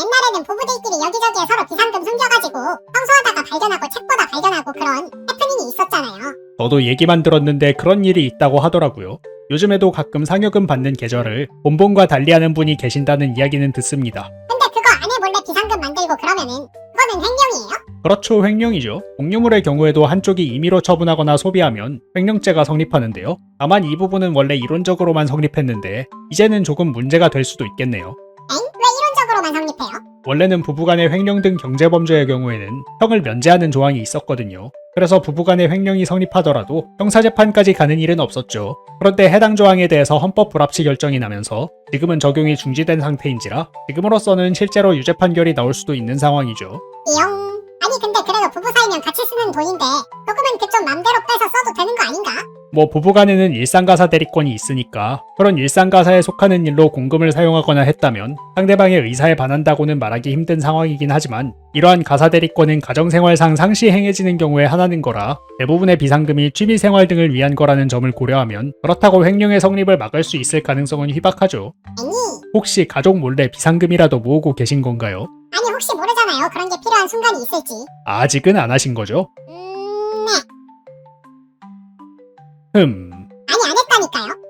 옛날에는 부부들끼리 여기저기에 서로 비상금 숨겨가지고 청소하다가 발견하고 책 보다 발견하고 그런 해프닝이 있었잖아요. 저도 얘기만 들었는데 그런 일이 있다고 하더라고요. 요즘에도 가끔 상여금 받는 계절을 본본과 달리하는 분이 계신다는 이야기는 듣습니다. 근데 그거 안에 몰래 비상금 만들고 그러면은 그거는 횡령이에요? 그렇죠, 횡령이죠. 공유물의 경우에도 한쪽이 임의로 처분하거나 소비하면 횡령죄가 성립하는데요. 다만 이 부분은 원래 이론적으로만 성립했는데 이제는 조금 문제가 될 수도 있겠네요. 엥? 왜 이론적으로만 성립해요? 원래는 부부간의 횡령 등 경제범죄의 경우에는 형을 면제하는 조항이 있었거든요. 그래서 부부간의 횡령이 성립하더라도 형사재판까지 가는 일은 없었죠. 그런데 해당 조항에 대해서 헌법 불합치 결정이 나면서 지금은 적용이 중지된 상태인지라 지금으로서는 실제로 유죄 판결이 나올 수도 있는 상황이죠. 띠용. 아니 근데 그래도 부부 사이면 같이 쓰는 돈인데 조금은 그쪽 맘대로 빼서 써도 되는 거 아닌가? 뭐 부부간에는 일상가사 대리권이 있으니까 그런 일상가사에 속하는 일로 공금을 사용하거나 했다면 상대방의 의사에 반한다고는 말하기 힘든 상황이긴 하지만 이러한 가사 대리권은 가정생활상 상시 행해지는 경우에 하나는 거라 대부분의 비상금이 취미생활 등을 위한 거라는 점을 고려하면 그렇다고 횡령의 성립을 막을 수 있을 가능성은 희박하죠. 혹시 가족 몰래 비상금이라도 모으고 계신 건가요? 아니 혹시 모르잖아요. 그런 게 필요한 순간이 있을지. 아직은 안 하신 거죠? 음... 네. 흠... 아니 안 했다니까요.